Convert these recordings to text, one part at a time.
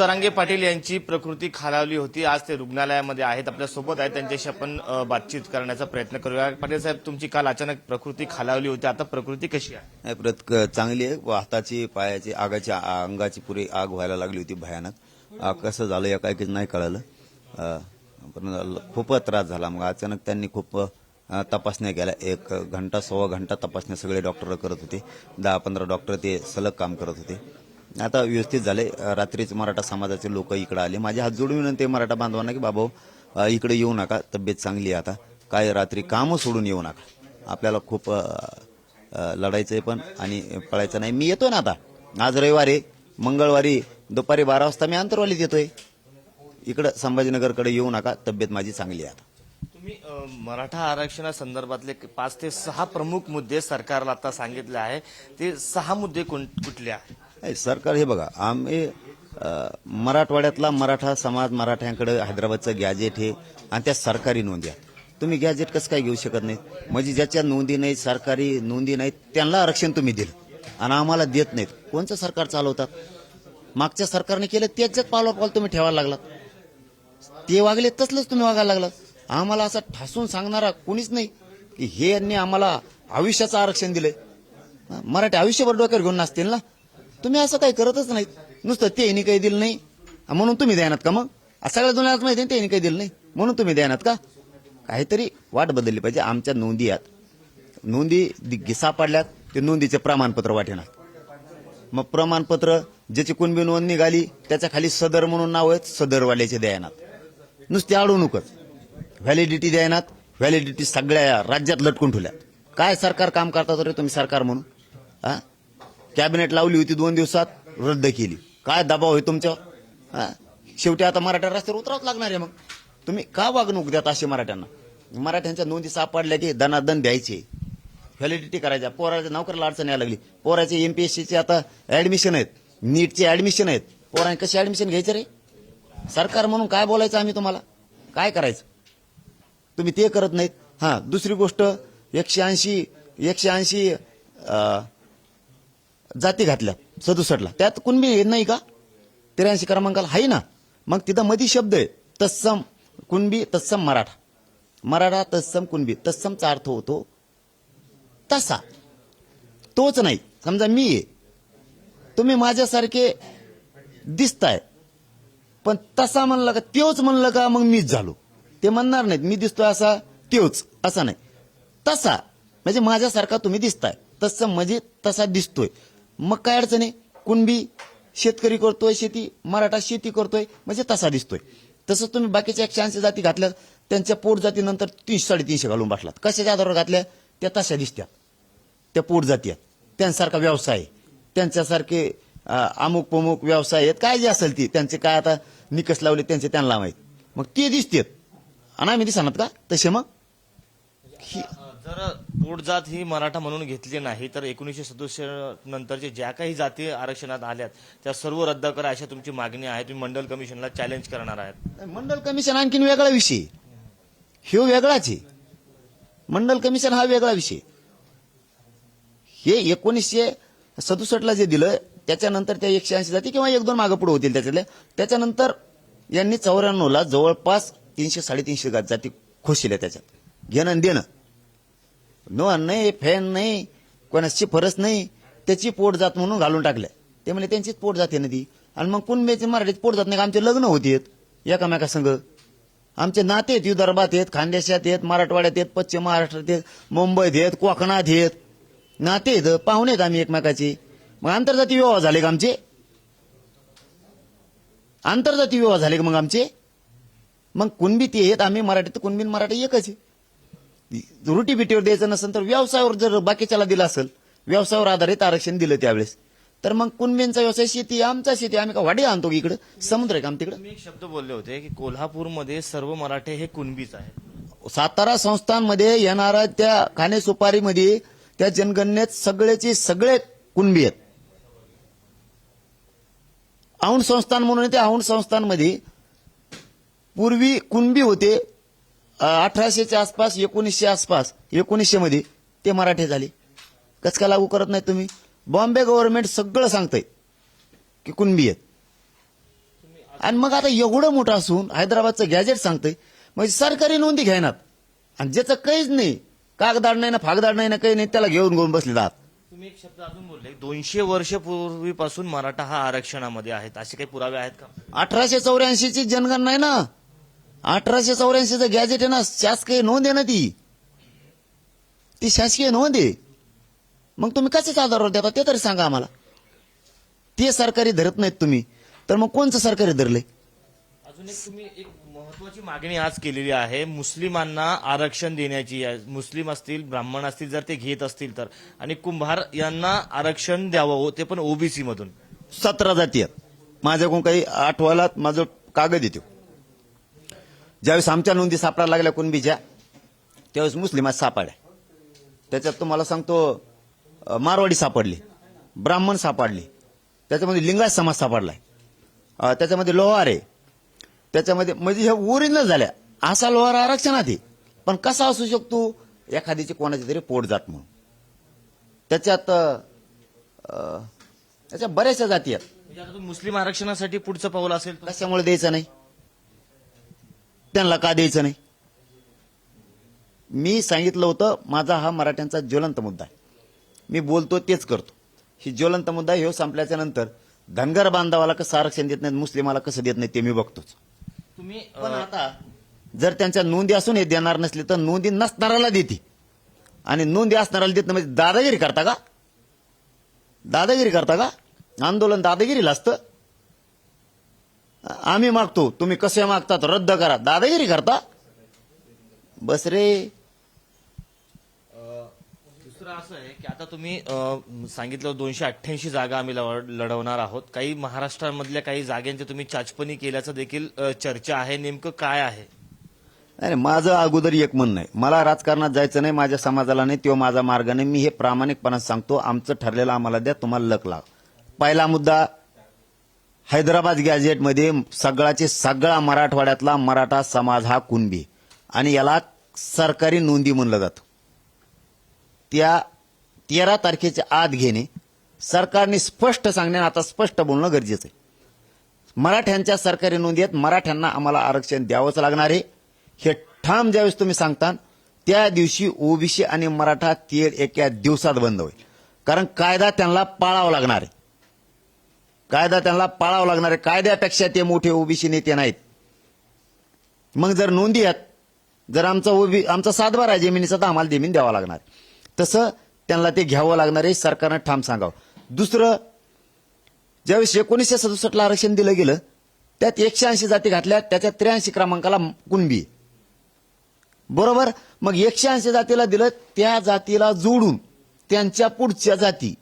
जरांगे पाटील यांची प्रकृती खालावली होती. आज ते रुग्णालयामध्ये आहेत. आपल्यासोबत आहेत. त्यांच्याशी आपण बातचीत करण्याचा प्रयत्न करूया. पाटील साहेब तुमची काल अचानक प्रकृती खालावली होती. आता प्रकृती कशी आहे? प्रत क- चांगली आहे. व हाताची पायाची आगाची आ- अंगाची पुरी आग व्हायला लागली होती. भयानक. कसं झालं या काही नाही कळालं. पण खूप त्रास झाला. मग अचानक त्यांनी खूप तपासण्या केल्या. एक घंटा सव्वा घंटा तपासण्या सगळे डॉक्टर करत होते. दहा पंधरा डॉक्टर ते सलग काम करत होते. आता व्यवस्थित झाले. रात्रीच मराठा समाजाचे लोक इकडे आले. माझे हात जोडून विनंती आहे मराठा बांधवांना की बाबा इकडे येऊ नका. तब्येत चांगली आहे आता. काय रात्री कामं सोडून येऊ नका. आपल्याला खूप लढायचं आहे पण आणि पळायचं नाही. मी येतोय ना आता. आज रविवारी मंगळवारी दुपारी बारा वाजता मी आंतरवालीत येतोय. इकडं संभाजीनगरकडे येऊ नका. तब्येत माझी चांगली आहे आता. तुम्ही मराठा आरक्षणासंदर्भातले पाच ते सहा प्रमुख मुद्दे सरकारला आता सांगितले आहे. ते सहा मुद्दे कुठले आहेत? नाही, सरकार हे बघा आम्ही मराठवाड्यातला मराठा समाज मराठ्यांकडे हैदराबादचं गॅजेट हे आणि त्या सरकारी नोंदी तुम्ही गॅजेट कसं काय घेऊ शकत नाही म्हणजे ज्याच्या नोंदी नाहीत सरकारी नोंदी नाहीत त्यांना आरक्षण तुम्ही दिलं आणि आम्हाला देत नाहीत. कोणचं सरकार चालवतात? मागच्या सरकारने केलं त्याच्याच पावला पावलं तुम्ही ठेवायला लागलात. ते वागले तसलंच तुम्ही वागायला लागलात. आम्हाला असं ठासून सांगणारा कोणीच नाही की हे यांनी आम्हाला आयुष्याचं आरक्षण दिलंय. मराठी आयुष्यभर डोक्यावर घेऊन नसतील ना? तुम्ही असं काही करतच नाहीत. नुसतं ते काही दिलं नाही. म्हणून तुम्ही द्यानात का मग? सगळ्या दुनियात माहिती आहे त्यांनी काही दिलं नाही. म्हणून तुम्ही द्यानात का? काहीतरी वाट बदलली पाहिजे आमच्या नोंदी आहेत नोंदी घिसा सापडल्यात ते नोंदीचे प्रमाणपत्र वाटेनात मग प्रमाणपत्र ज्याची कुणबी नोंद निघाली त्याच्याखाली सदर म्हणून नाव आहेत सदरवाल्याचे द्यायनात नुसते अडवणूकच व्हॅलिडिटी द्यायनात व्हॅलिडिटी सगळ्या राज्यात लटकून ठेवल्यात. काय सरकार काम करतात रे तुम्ही सरकार म्हणून? हा कॅबिनेट लावली होती दोन दिवसात रद्द केली. काय दबाव आहे तुमच्यावर? शेवटी आता मराठा रस्त्यावर उतरावंच लागणार आहे मग. तुम्ही का वागणूक द्यात असे मराठ्यांना? मराठ्यांच्या नोंदी सापडल्या की दनादन द्यायचे. व्हॅलिडिटी करायच्या. पोराच्या नोकरीला अडचण यायला लागली. पोराचे एमपीएससीचे आता ऍडमिशन आहेत. नीटचे ऍडमिशन आहेत. पोरांनी कसे ऍडमिशन घ्यायचे रे? सरकार म्हणून काय बोलायचं आम्ही तुम्हाला? काय करायचं? तुम्ही ते करत नाहीत. हां दुसरी गोष्ट एकशे ऐंशी एकशे ऐंशी जाती घातल्या सदुसष्टला त्यात कुणबी नाही का? त्र्याऐंशी क्रमांकाला आहे ना. मग तिथं मधी शब्द आहे तत्सम कुणबी तत्सम मराठा. मराठा तत्सम कुणबी तत्समचा अर्थ होतो तसा. तोच नाही. समजा मी आहे. तुम्ही माझ्यासारखे दिसताय. पण तसा म्हणलं का त्योच म्हणलं का मग मीच झालो. ते म्हणणार नाहीत मी दिसतोय असा त्योच. असा नाही. तसा. म्हणजे माझ्यासारखा तुम्ही दिसताय. तसं म्हणजे तसा दिसतोय. मग काय अडचण आहे? कुणबी शेतकरी करतोय शेती मराठा शेती करतोय म्हणजे तसा दिसतोय. तसंच तुम्ही बाकीच्या एकशे ऐंशी जाती घातल्या त्यांच्या पोट जातीनंतर तीनशे साडेतीनशे घालून बसलात. कशाच्या आधारावर घातल्या? त्या तशा दिसत्या. त्या पोट जाती आहेत त्यांसारखा व्यवसाय. आहे त्यांच्यासारखे अमुक प्रमुख व्यवसाय आहेत. काय जे असेल ती. त्यांचे काय आता निकष लावले त्यांचे त्यांना माहीत. मग ते दिसतेत. आणि आम्ही दिसणार का? तसे मग? ही- जर पोटजात ही मराठा म्हणून घेतली नाही तर एकोणीसशे सदुसष्ट नंतरचे ज्या काही जाती आरक्षणात आल्यात त्या सर्व रद्द करा अशा तुमची मागणी आहे. तुम्ही मंडल कमिशनला चॅलेंज करणार आहेत. मंडल कमिशन आणखीन वेगळा विषय. ह्यो वेगळाच आहे. मंडल कमिशन हा वेगळा विषय. हे एकोणीसशे सदुसष्टला जे दिलं त्याच्यानंतर त्या एकशे ऐंशी जाती किंवा एक दोन मागं पुढे होतील त्याच्यातले. त्याच्यानंतर यांनी चौऱ्याण्णवला जवळपास तीनशे साडेतीनशे जाती खोशिल्या त्याच्यात. घेणं आणि देणं. नो नाही फॅन नाही कोणाची फरस नाही त्याची पोट जात म्हणून घालून टाकल्या. ते म्हणजे त्यांचीच पोट जाते ना ती. आणि मग कुणब्याचे मराठीत पोट जात नाही का आमचे लग्न होतेत एकामेका संघ आमचे नाते आहेत विदर्भात आहेत खानदेशात आहेत मराठवाड्यात आहेत पश्चिम महाराष्ट्रात आहेत मुंबईत आहेत कोकणात आहेत. नाते आहेत पाहुणे आहेत आम्ही एकमेकाचे. मग आंतरजाती विवाह झाले का आमचे? आंतरजाती विवाह झाले का मग आमचे? मग कुणबी ते आहेत आम्ही मराठीत तर कुणबी मराठी एकच आहे. रुटी बिटीवर द्यायचं नसेल तर व्यवसायावर जर बाकीच्याला दिलं असेल व्यवसायावर आधारित आरक्षण दिलं त्यावेळेस तर मग कुणबींचा व्यवसाय शेती आमचा शेती आम्ही का वाडी आणतो इकडे? समुद्र आहे का आमच्या तुम्ही एक शब्द बोलले होते की कोल्हापूरमध्ये सर्व मराठे हे कुणबीच आहेत. सातारा संस्थांमध्ये येणाऱ्या त्या खाणे सुपारीमध्ये त्या जनगणनेत सगळेचे सगळे कुणबी आहेत. औंध संस्थान म्हणून आहे, त्या औंध संस्थांमध्ये पूर्वी कुणबी होते अठराशेच्या आसपास एकोणीसशे आसपास एकोणीसशे मध्ये ते मराठे झाले. कसं काय लागू करत नाही तुम्ही? बॉम्बे गव्हर्नमेंट सगळं सांगतंय की कुणबी आहेत. आणि मग आता एवढं मोठं असून हैदराबादचं गॅजेट सांगतंय म्हणजे सरकारी नोंदी घेणार. आणि ज्याचं काहीच नाही कागदाड नाही ना फागदाड नाही ना काही नाही त्याला घेऊन घेऊन बसले जात तुम्ही एक शब्द अजून बोलले दोनशे वर्षपूर्वीपासून मराठा हा आरक्षणामध्ये आहेत असे काही पुरावे आहेत का? अठराशे चौऱ्याऐंशीची जनगणना आहे ना. अठराशे चौऱ्याऐंशीचं गॅजेट आहे ना शासकीय नोंद आहे ना ती. ती शासकीय नोंद आहे. मग तुम्ही कशाच्या आधारावर देता ते तरी सांगा आम्हाला. ते सरकारी धरत नाहीत तुम्ही. तर मग कोणचं सरकारी धरलंय? अजून एक तुम्ही एक महत्वाची मागणी आज केलेली आहे. मुस्लिमांना आरक्षण देण्याची आहे. मुस्लिम असतील ब्राह्मण असतील जर ते घेत असतील तर. आणि कुंभार यांना आरक्षण द्यावं हो, ते पण ओबीसी मधून. सतरा जाती आहेत. माझ्याकडून काही आठवायला माझं कागद येतो. ज्यावेळेस आमच्या नोंदी सापडायला लागल्या कुणबीच्या त्यावेळेस मुस्लिमात सापडल्या त्याच्यात तुम्हाला सांगतो अं, मारवाडी सापडली ब्राह्मण सापडली त्याच्यामध्ये लिंगायत समाज सापडलाय. अं, त्याच्यामध्ये लोहार आहे. त्याच्यामध्ये म्हणजे ह्या ओरिजिनल झाल्या. असा लोहार आरक्षणात आहे. पण कसा असू शकतो? एखाद्याची कोणाची तरी पोट जात म्हणून. त्याच्यात अं, अं, त्याच्या बऱ्याचशा जाती आहेत. म्हणजे आता मुस्लिम आरक्षणासाठी पुढचं पाऊल असेल तर? कशामुळे द्यायचं नाही? त्यांना का द्यायचं नाही? मी सांगितलं होतं माझा हा मराठ्यांचा ज्वलंत मुद्दा आहे. मी बोलतो तेच करतो. ही ज्वलंत मुद्दा ह्यो संपल्याच्या नंतर धनगर बांधवाला कसं आरक्षण देत नाहीत मुस्लिमाला कसं देत नाही ते मी बघतोच. तुम्ही पण आता जर त्यांच्या नोंदी असून हे देणार नसले तर नोंदी नसणाराला देते. आणि नोंदी असणाराला देत नाही म्हणजे दादागिरी करता का? दादागिरी करता का? आंदोलन दादागिरीला असतं. आम्ही मागतो. तुम्ही कसे मागतात? रद्द करा. दादागिरी करता? बस रे. दुसरं असं आहे की आता तुम्ही अं, सांगितलं दोनशे अठ्ठ्याऐंशी जागा आम्ही लढ- लढवणार आहोत. काही महाराष्ट्रामधल्या काही जागांची तुम्ही चाचपणी केल्याचं देखील अं, चर्चा आहे. नेमकं काय आहे? नाही नाही, माझं अगोदर एक म्हणणं आहे. मला राजकारणात जायचं नाही माझ्या समाजाला नाही किंवा माझा मार्ग नाही. मी हे प्रामाणिकपणा सांगतो. आमचं ठरलेलं आम्हाला द्या तुम्हाला लक लाव. पहिला मुद्दा हैदराबाद गॅजेटमध्ये सगळाचे सगळा मराठवाड्यातला मराठा समाज हा कुणबी. आणि याला सरकारी नोंदी म्हणलं जातं. त्या तेरा तारखेच्या आत घेणे सरकारने स्पष्ट सांगणे आता स्पष्ट बोलणं गरजेचं आहे. मराठ्यांच्या सरकारी नोंदी आहेत. मराठ्यांना आम्हाला आरक्षण द्यावंच लागणार आहे. हे ठाम ज्यावेळेस तुम्ही सांगता त्या दिवशी ओबीसी आणि मराठा तेर एका दिवसात बंद होईल. कारण कायदा त्यांना पाळावा लागणार आहे. कायदा त्यांना पाळावा लागणार आहे. कायद्यापेक्षा ते मोठे ओबीसी नेते नाहीत. मग जर नोंदी आहेत जर आमचा ओबी आमचा सातबार आहे जमिनीचा तर आम्हाला जमीन द्यावा लागणार. तसं त्यांना ते घ्यावं लागणार आहे सरकारनं ठाम सांगावं. दुसरं ज्यावेळेस एकोणीसशे सदुसष्टला आरक्षण दिलं गेलं त्यात एकशे ऐंशी जाती घातल्या त्याच्या त्र्याऐंशी क्रमांकाला कुणबी. आहे. बरोबर? मग एकशे ऐंशी जातीला दिलं त्या जातीला जोडून त्यांच्या पुढच्या जाती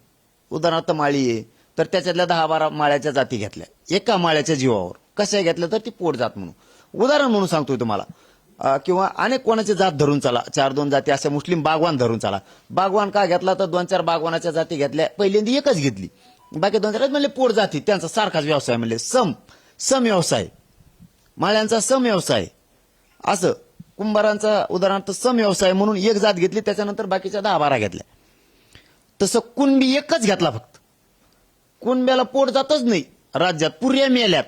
उदाहरणार्थ माळी आहे तर त्याच्यातल्या दहा बारा माळ्याच्या जाती घेतल्या. एका माळ्याच्या जीवावर. कशा घेतल्या तर ती पोट जात म्हणून. उदाहरण म्हणून सांगतोय तुम्हाला. किंवा अनेक कोणाचे जात धरून चला. चार दोन जाती अशा मुस्लिम बागवान धरून चला. बागवान का घेतला तर दोन चार बागवानाच्या जाती घेतल्या. पहिल्यांदी एकच घेतली. बाकी दोन चार म्हणले पोट जाती. त्यांचा सारखाच व्यवसाय म्हणले सम सम व्यवसाय माळ्यांचा सम व्यवसाय असं. कुंभारांचा उदाहरणार्थ सम व्यवसाय म्हणून एक जात घेतली. त्याच्यानंतर बाकीच्या दहा बारा घेतल्या. तसं कुणबी एकच घेतला फक्त. कुणब्याला पोट जातच नाही. राज्यात पुर्या मेल्यात.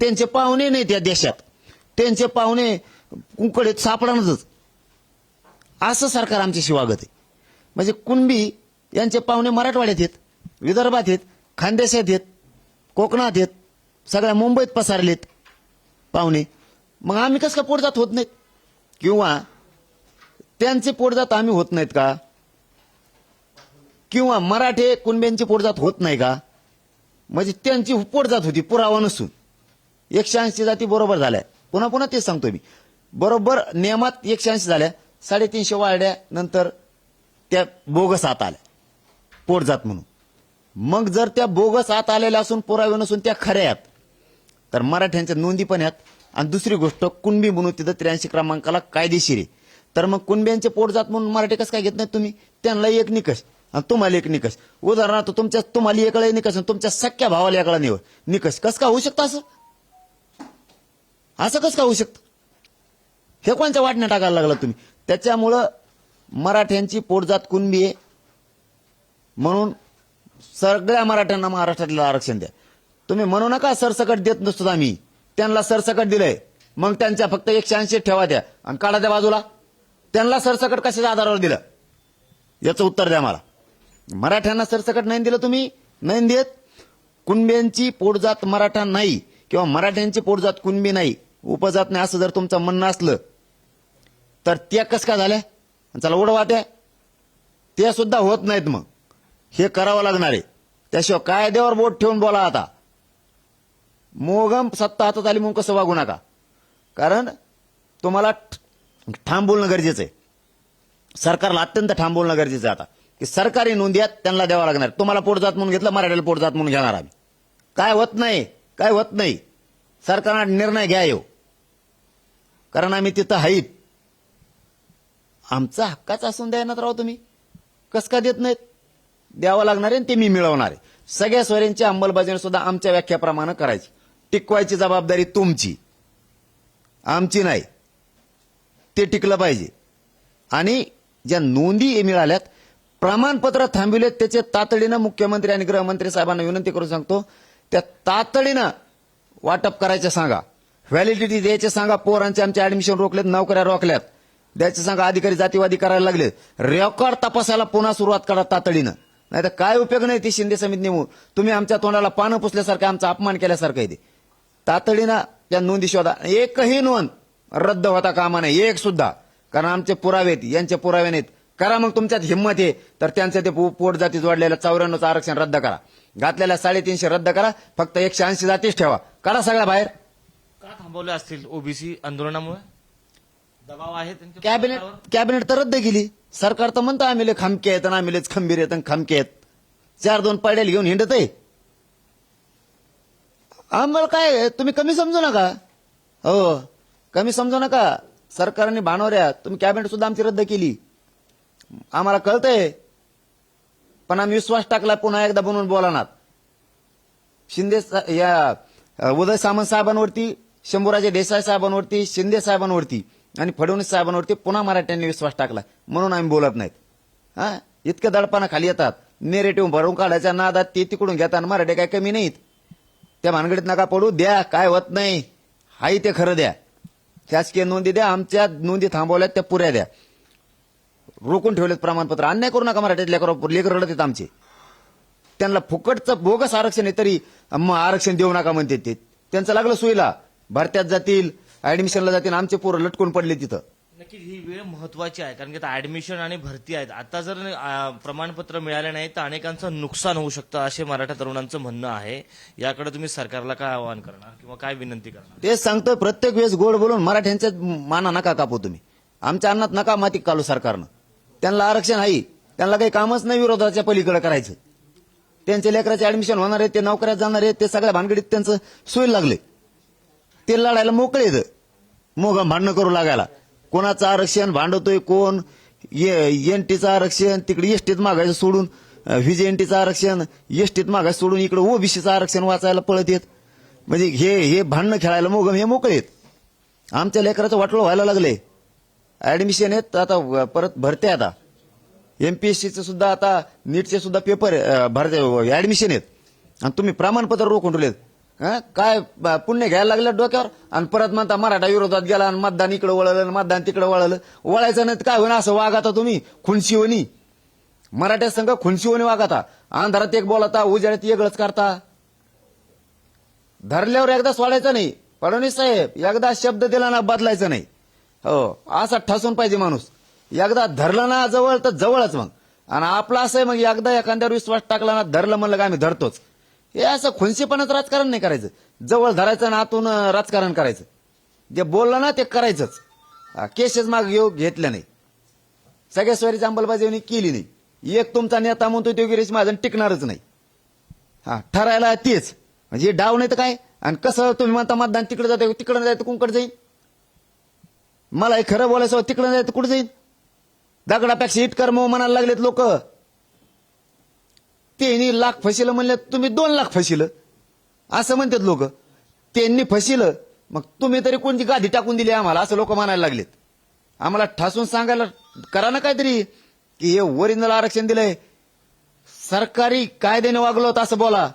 त्यांचे पाहुणे नाही त्या देशात. त्यांचे पाहुणे कुंकडे सापडणारच. असं सरकार आमच्याशी शिवागत आहे. म्हणजे कुणबी यांचे पाहुणे मराठवाड्यात आहेत विदर्भात आहेत खानदेशात आहेत कोकणात आहेत सगळ्या मुंबईत पसारलेत पाहुणे. मग आम्ही कसं पोट पोटजात होत नाहीत? किंवा त्यांचे पोटजात आम्ही होत नाहीत का? किंवा मराठे कुणब्यांची पोटजात होत नाही का? म्हणजे त्यांची पोटजात होती पुरावा नसून. एकशे ऐंशी जाती बरोबर झाल्या. पुन्हा पुन्हा तेच सांगतो मी. बरोबर नियमात एकशे ऐंशी झाल्या. साडेतीनशे वाढल्या नंतर त्या बोगस आत आल्या. पोटजात म्हणून. मग जर त्या बोगस आत आलेल्या असून पुरावे नसून त्या खऱ्या आहेत तर मराठ्यांच्या नोंदी पण आहेत. आणि दुसरी गोष्ट कुणबी म्हणून तिथं त्र्याऐंशी क्रमांकाला कायदेशीर आहे. तर मग कुणब्यांचे पोटजात म्हणून मराठी कसं काय घेत नाही तुम्ही? त्यांना एक निकष. आणि तुम्हाला एक निकष. उदाहरणार्थ तुमच्या तुम्हाला एकडे निकष आणि तुमच्या सख्या भावाला एकला निवड. निकष कसं का होऊ शकतं असं? असं कसं का होऊ शकतं? हे कोणत्या वाटण्या टाकायला लागला तुम्ही? त्याच्यामुळं मराठ्यांची पोटजात कुणबी आहे? म्हणून सगळ्या मराठ्यांना महाराष्ट्रातलं आरक्षण द्या. तुम्ही म्हणू नका सरसकट देत नसतो आम्ही. त्यांना सरसकट दिलंय. मग त्यांच्या फक्त एकशे ऐंशी ठेवा द्या. आणि काढा त्या बाजूला. त्यांना सरसकट कशाच्या आधारावर दिलं? याचं उत्तर द्या मला. मराठ्यांना सरसकट नाही दिलं तुम्ही? नाही देत? कुणब्यांची पोटजात मराठा नाही किंवा मराठ्यांची पोटजात कुणबी नाही उपजात नाही असं जर तुमचं म्हणणं असलं तर त्या कस का झाल्या? चला उडवा त्या. त्या सुद्धा होत नाहीत मग. हे करावं लागणार आहे. त्याशिवाय कायद्यावर बोट ठेवून बोला आता. मोगम सत्ता हातात आली म्हणून कसं वागू नका? कारण तुम्हाला ठाम बोलणं गरजेचं आहे. सरकारला अत्यंत ठाम बोलणं गरजेचं आहे आता. की सरकारी नोंदी आहेत त्यांना द्यावं लागणार. तुम्हाला पोटजात म्हणून घेतलं मराठीला पोटजात म्हणून घेणार आम्ही. काय होत नाही काय होत नाही. सरकारनं निर्णय घ्या येऊ. कारण आम्ही तिथं आहेत आमचा हक्काचा असून द्या ना राव तुम्ही. कस का देत नाहीत? द्यावं लागणार आहे आणि ते मी मिळवणार आहे. सगळ्या स्वरांची अंमलबजावणी सुद्धा आमच्या व्याख्याप्रमाणे करायची. टिकवायची जबाबदारी तुमची. आमची नाही. ते टिकलं पाहिजे. आणि ज्या नोंदी मिळाल्यात प्रमाणपत्र थांबविले त्याचे तातडीनं मुख्यमंत्री आणि गृहमंत्री साहेबांना विनंती करून सांगतो त्या तातडीनं वाटप करायचे सांगा. व्हॅलिडिटी द्यायचे सांगा. पोरांचे आमचे ऍडमिशन रोखलेत नोकऱ्या रोखल्यात. द्यायचे सांगा. अधिकारी जातीवादी करायला लागले रेकॉर्ड तपासायला पुन्हा सुरुवात करा तातडीनं. नाही तर काय उपयोग नाही ती शिंदे समिती नेमू तुम्ही आमच्या तोंडाला पानं पुसल्यासारखं आमचा अपमान केल्यासारखं आहे ते. तातडीनं त्या नोंदी शोधा. एकही नोंद रद्द होता कामा नाही एक सुद्धा. कारण आमचे पुरावे आहेत. यांचे पुरावे नाहीत. करा मग तुमच्यात हिंमत आहे. तर त्यांचं ते पोट जाती जोडलेलं चौऱ्याण्णवचं आरक्षण रद्द करा. घातलेल्या साडेतीनशे रद्द करा. फक्त एकशे ऐंशी जातीच ठेवा. काढा सगळ्या बाहेर. का थांबवले असतील ओबीसी आंदोलनामुळे? दबाव आहे कॅबिनेट? कॅबिनेट तर रद्द केली. सरकार तर म्हणतं आम्ही खमके आहेत आणि आम्ही लयच खंबीर आहेत आणि खमके आहेत. चार दोन पडेल घेऊन हिंडत आहे. आम्हाला काय तुम्ही कमी समजू नका. हो कमी समजू नका. सरकारने भानवऱ्या तुम्ही कॅबिनेट सुद्धा आमची रद्द केली. आम्हाला कळतंय. पण आम्ही विश्वास टाकला पुन्हा एकदा बनवून बोलानात शिंदे या उदय सामंत साहेबांवरती शंभूराजे देसाई साहेबांवरती शिंदे साहेबांवरती आणि फडणवीस साहेबांवरती पुन्हा मराठ्यांनी विश्वास टाकला. म्हणून आम्ही बोलत नाहीत. हा? इतकं दडपाना खाली येतात. नेरेटिव्ह भरून काढायच्या नादात ते तिकडून घेतात. आणि मराठे काय कमी नाहीत. त्या भानगडीत नका पडू. द्या काय होत नाही. हाही ते खरं द्या. शासकीय नोंदी द्या. आमच्या नोंदी थांबवल्यात त्या पुऱ्या द्या. रोखून ठेवलेत प्रमाणपत्र. अन्याय करू नका मराठीत लेकर लेकर रडत आहेत आमचे. त्यांना फुकटचं बोगस आरक्षण आहे तरी मग आरक्षण देऊ नका म्हणते ते. त्यांचं लागलं सोयीला भरत्यात जातील ऍडमिशनला जातील आमचे पोरं लटकून पडले तिथं. नक्कीच ही वेळ महत्वाची आहे कारण की आता ऍडमिशन आणि भरती आहेत. आता जर प्रमाणपत्र मिळाले नाही तर अनेकांचं नुकसान होऊ शकतं असे मराठा तरुणांचं म्हणणं आहे. याकडे तुम्ही सरकारला काय आवाहन करणार किंवा काय विनंती करणार? तेच सांगतोय प्रत्येक वेळेस गोड बोलून मराठ्यांच्या माना नका कापू तुम्ही. आमच्या अन्नात नका माती कालू सरकारनं. त्यांना आरक्षण आहे. त्यांना काही कामच नाही विरोधाच्या पलीकडे करायचं. त्यांच्या लेकराचे ऍडमिशन होणार आहे ते नोकऱ्यात जाणार आहे ते सगळ्या भानगडीत त्यांचं सोय लागले. ते लढायला मोकळे येतं मोग भांडणं करू लागायला. कोणाचं आरक्षण भांडवतोय कोण? एनटीचं आरक्षण तिकडे एसटीत मागायचं सोडून व्हीजेएनटीचं आरक्षण एसटीत मागायचं सोडून इकडे ओबीसीचं आरक्षण वाचायला पळत येत म्हणजे हे हे भांडणं खेळायला मोगम हे मोकळे आहेत. आमच्या लेकराचं वाटलं व्हायला लागले. ऍडमिशन आहेत आता परत भरते आता. एमपीएससीचं सुद्धा आता नीटचे सुद्धा पेपर भरते ऍडमिशन आहेत. आणि तुम्ही प्रमाणपत्र रोखून ठेवलेत. काय पुण्य घ्यायला लागलं डोक्यावर? आणि परत म्हणता मराठा विरोधात गेला आणि मतदान इकडे वळलं आणि मतदान तिकडे वळलं. वळायचं नाही तर काय होईन? असं वागाता तुम्ही? तुम्ही होणी मराठ्या संघ खुनशी होणी वागाता. अंधारात एक बोलाता उजाड्यात एकळच करता. धरल्यावर एकदा सोडायचं नाही. फडणवीस साहेब एकदा शब्द दिला ना बदलायचा नाही. हो असा ठसून पाहिजे माणूस. एकदा धरलं ना जवळ तर जवळच मग. आणि आपलं असं आहे मग एकदा एखाद्यावर विश्वास टाकला ना धरलं म्हणलं का आम्ही धरतोच. हे असं खुनशीपणाच राजकारण नाही करायचं. जवळ धरायचं आणि आतून राजकारण करायचं. जे बोललं ना ते करायचंच. हा, केसेस माग घेऊ घेतल्या नाही. सगळ्या स्वारीची अंमलबजावणी केली नाही. एक तुमचा नेता म्हणतो तो गिरीश महाजन टिकणारच नाही. हा ठरायला तेच. म्हणजे डाव नाही तर काय? आणि कसं तुम्ही म्हणता मतदान तिकडे जाते तिकडे जायचं कुणकडे जाईल? मला हे खरं बोलायचं तिकडं जायचं कुठे जाईल दगडापेक्षा इट कर्म म्हणायला लागलेत लोक. त्यांनी लाख फसिलं म्हणले तुम्ही दोन लाख फसिलं असं म्हणतात लोक. त्यांनी फसिलं मग तुम्ही तरी कोणती गादी टाकून दिली आम्हाला असं लोक म्हणायला लागलेत. आम्हाला ठासून सांगायला करा ना काहीतरी की हे ओरिजिनल आरक्षण दिलंय. सरकारी कायद्याने वागलो असं बोला.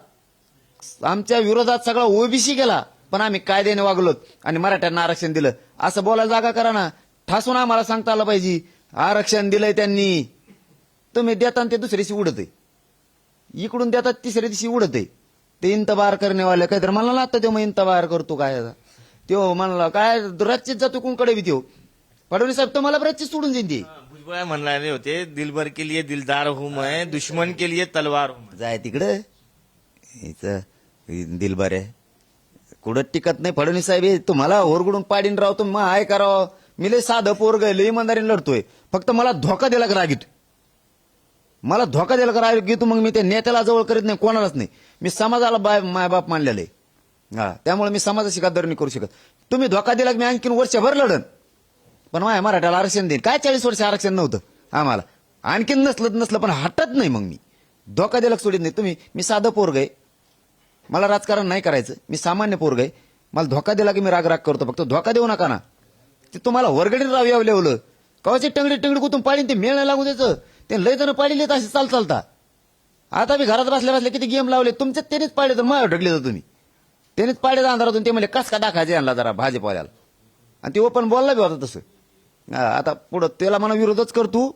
आमच्या विरोधात सगळा ओबीसी गेला पण आम्ही कायद्याने वागलोत आणि मराठ्यांना आरक्षण दिलं. असं बोलायला जागा करा ना. ठासून आम्हाला सांगता आलं पाहिजे. आरक्षण दिलंय त्यांनी. तुम्ही देता ते दुसऱ्या दिवशी उडत इकडून देतात तिसऱ्या दिवशी उडत ते इंतबार करण्यावाले काय तर मला लागतं ते मग इंतबार करतो काय आता. त्यो म्हणला काय रच्चीत जातो कुंकडे बी त्यो फडणवीस साहेब तुम्हाला रच्चीत सोडून देईन ती. भुजबळ म्हणणारे होते दिलभर के लिए दिलदार हूं मैं दुश्मन के लिए तलवार हूं. जाय तिकडं. हिचं दिलबर आहे. कुठं टिकत नाही फडणवीस साहेब हे तुम्हाला ओरगडून पाडीन राव तुम्ही मग हाय करावं. मी लय साधं पोरग लय इमानदारीने लढतोय. फक्त मला धोका दिला का रागीत मला धोका दिला का रागीत घेतो मग मी ते नेत्याला जवळ करीत नाही कोणालाच नाही. मी समाजाला बाय मायबाप मानलेलं. आहे हा त्यामुळे मी समाजाशी गादरणी करू शकत तुम्ही धोका दिला की मी आणखीन वर्षभर लढन. पण माय मराठ्याला आरक्षण देईन. काय चाळीस वर्ष आरक्षण नव्हतं आम्हाला. आणखीन नसलं नसलं पण हटत नाही मग मी. धोका दिला सोडित नाही? तुम्ही मी साधं पोरग आहे. मला राजकारण नाही करायचं. मी सामान्य पोरग आहे. मला धोका दिला की मी राग राग करतो. फक्त धोका देऊ नका ना. ते तुम्हाला वर्गडीन राव यावं लेवलं. कवाचे टंगडी टंगडी कुठून पाळीन ते मेळ नाही लागू द्यायचं. ते लय जण लिहित असे चाल चालता. आता मी घरात बसल्या बसल्या किती गेम लावले. तुमचे तेनेच पाळले तर मग ढकले तर तुम्ही. त्यानेच पाडे अंधारातून ते म्हणले कस का दाखायचे आणला जरा भाजीपाल्याला? आणि ते ओपन बोलला बी होता तसं. आता पुढं त्याला मला विरोधच कर तू.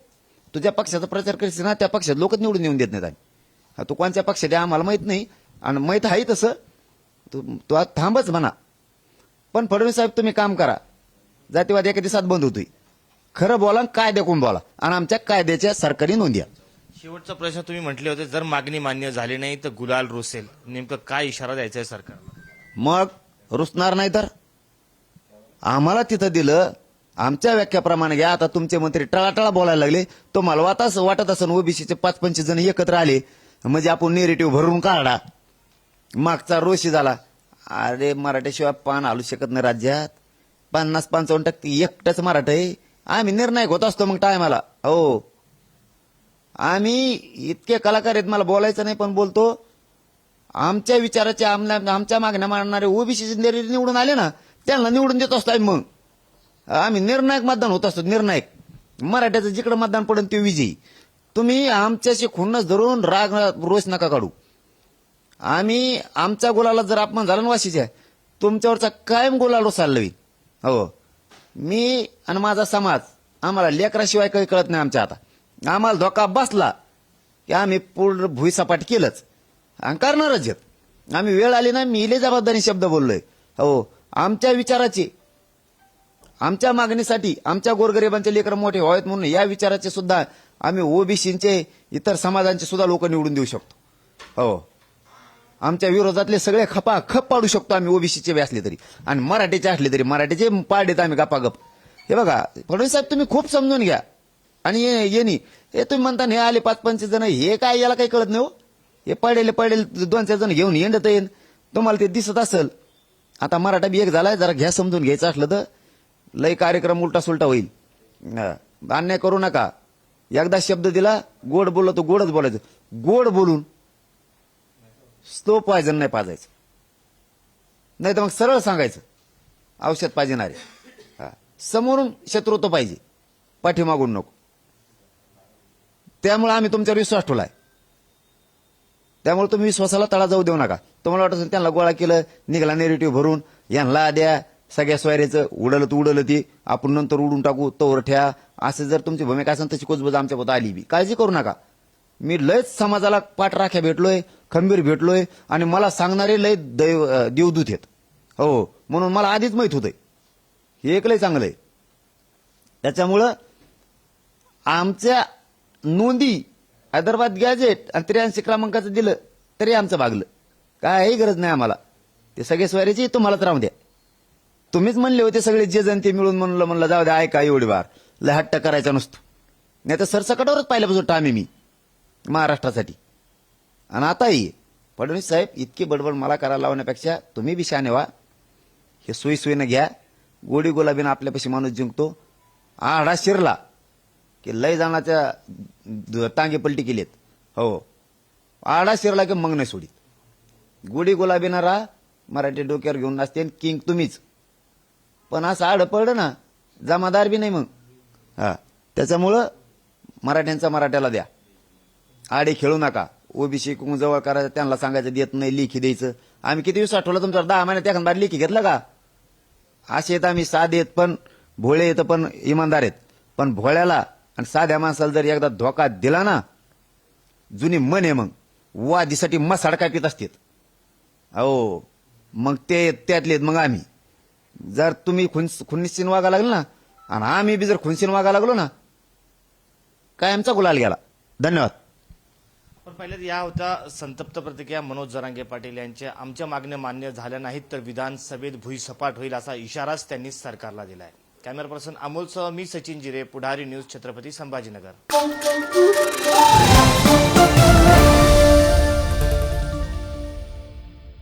तुझ्या पक्षाचा प्रचार करशील ना त्या पक्षात लोकच निवडून येऊन देत नाहीत आणि तू कोणत्या पक्षात आहे? आम्हाला माहीत नाही. आणि माहीत आहे तसं? तू तू आज थांबच म्हणा. पण फडणवीस साहेब तुम्ही काम करा. जातीवाद एका दिवसात बंद होतोय. खरं बोला कायदे कोण बोला? आणि आमच्या कायद्याच्या सरकारी नोंद्या शेवटचा प्रश्न तुम्ही म्हटले होते जर मागणी मान्य झाली नाही तर गुलाल रोसेल. नेमकं काय इशारा द्यायचा आहे सरकारला? मग रुसणार नाही तर? आम्हाला तिथं दिलं आमच्या व्याख्याप्रमाणे घ्या. आता तुमचे मंत्री टळाटळा बोलायला लागले. तुम्हाला वाटत वाटत असन ओबीसीचे पाच पंचवीस जण एकत्र आले. म्हणजे आपण नेरेटिव्ह भरून काढा. मागचा रोशी झाला. अरे मराठ्याशिवाय पान आलू शकत नाही राज्यात. पन्नास पंचावन्न टक्के एकटंच मराठा आहे. आम्ही निर्णायक होत असतो मग टायमाला. हो. आम्ही इतके कलाकार आहेत मला बोलायचं नाही पण बोलतो. आमच्या विचाराचे आमच्या मागण्या मानणारे ओबीसी निवडून आले ना त्यांना निवडून देत असतो आम्ही मग. आम्ही निर्णायक मतदान होत असतो निर्णायक. मराठ्याचं जिकडे मतदान पडेल ते विजयी. तुम्ही आमच्याशी खुन्नस धरून राग रोष नका काढू. आम्ही आमच्या गुलाला जर अपमान झाला ना वाशीच्या तुमच्यावरचा कायम गुलाल रोसायला हो. मी आणि माझा समाज आम्हाला लेकराशिवाय काही कळत नाही आमच्या आता. आम्हाला धोका बसला की आम्ही पूर्ण भुईसपाट केलंच. आणि करणारच येत आम्ही वेळ आली ना मी इले जबाबदारी शब्द बोललोय. हो आमच्या विचाराची आमच्या मागणीसाठी आमच्या गोरगरिबांचे लेकर मोठे व्हावेत म्हणून या विचाराचे सुद्धा आम्ही ओबीसीचे इतर समाजांचे सुद्धा लोक निवडून देऊ शकतो. हो. आमच्या विरोधातले सगळे खपा खप पाडू शकतो आम्ही ओबीसीचे बी असले तरी. आणि मराठीचे असले तरी मराठीचे पाडेत आम्ही गपागप. हे बघा फडणवीस साहेब तुम्ही खूप समजून घ्या. आणि ये- येणी हे तुम्ही म्हणता हे आले पाच पंचवीस जण हे काय याला काही कळत नाही हो. हे पडेले पडेल दोन चार जण घेऊन येणत येईन तुम्हाला ते दिसत असेल. आता मराठा बी एक झालाय जरा घ्या समजून घ्यायचं असलं तर. लय कार्यक्रम उलटा सुलटा होईल अन्याय करू नका. एकदा शब्द दिला गोड बोललो तो गोडच बोलायचं. गोड बोलून स्लो पॉयझन नाही पाजायचं. नाही तर मग सरळ सांगायचं औषध पाहिजे ना रे हा. समोरून शत्रुत्व पाहिजे. पाठीमागून नको. त्यामुळे आम्ही तुमच्यावर विश्वास ठेवलाय. त्यामुळे तुम्ही विश्वासाला तळा जाऊ देऊ नका. तुम्हाला वाटत असेल त्यांना गोळा केलं निघाला नेरेटिव्ह भरून यांना द्या सगळ्या सोयऱ्याचं उडलं तर उडलं ती आपण नंतर उडून टाकू तोवर ठ्या असं जर तुमची भूमिका असेल तशी कोचबज आमच्या पोत आली बी. काळजी करू नका. मी लयच समाजाला पाठराख्या भेटलोय. खंबीर भेटलोय आणि मला सांगणारे लय दैव देवदूत आहेत. हो म्हणून मला आधीच माहीत होतंय. हे एक लय चांगलं आहे त्याच्यामुळं आमच्या नोंदी हैदराबाद गॅजेट आणि त्र्याऐंशी क्रमांकाचं दिलं तरी आमचं भागलं. काही गरज नाही आम्हाला. ते सगळे स्वारीचे तुम्हालाच राहू द्या. तुम्हीच म्हणले होते सगळे जे जण ते मिळून म्हणलं म्हणलं जाऊ द्या ऐका एवढी बार लय हट्ट करायचा नसतो. नाही तर सरसकटावरच पाहिल्यापासून टामी मी. महाराष्ट्रासाठी. आणि आताही फडणवीस साहेब इतकी बडबड मला करायला लावण्यापेक्षा तुम्ही बी शाने व्हा. हे सोयी सोयीनं घ्या. गोडी गुलाबीनं आपल्यापाशी माणूस जिंकतो. आडा शिरला की लय जाण्याच्या टांगे पलटी केलीत. हो. आडा शिरला की मग नाही सोडीत. गोडी गुलाबीनं राहा मराठी डोक्यावर घेऊन नाचते आणि किंग तुम्हीच. पण असं आडं पडलं ना जमादार बी नाही मग. हा. त्याच्यामुळं मराठ्यांचा मराठ्याला द्या. आडे खेळू नका. ओबीसी जवळ करायचं त्यांना सांगायचं देत नाही लेखी द्यायचं. आम्ही किती दिवस आठवलं तुमच्यावर दहा महिन्यात एखाद बार लेखी घेतलं का? असे आहेत आम्ही साधे आहेत पण भोळे येत पण इमानदार आहेत. पण भोळ्याला आणि साध्या माणसाला जर एकदा धोका दिला ना जुनी मन आहे मग. वादीसाठी मसाड काय पित असतात. हो मग ते त्यातले मग आम्ही. जर तुम्ही खुन्स खुन्निसीन वागा लागलो ना आणि आम्ही बी जर खुनसीन वागा लागलो ना काय आमचा गुलाल गेला. धन्यवाद. पण पहिल्यात या होत्या संतप्त प्रतिक्रिया मनोज जरांगे पाटील यांच्या. आमच्या मागण्या मान्य झाल्या नाहीत तर विधानसभेत भुईसपाट होईल असा इशाराच त्यांनी सरकारला दिलाय. कॅमेरा पर्सन अमोलसह मी सचिन जिरे पुढारी न्यूज छत्रपती संभाजीनगर.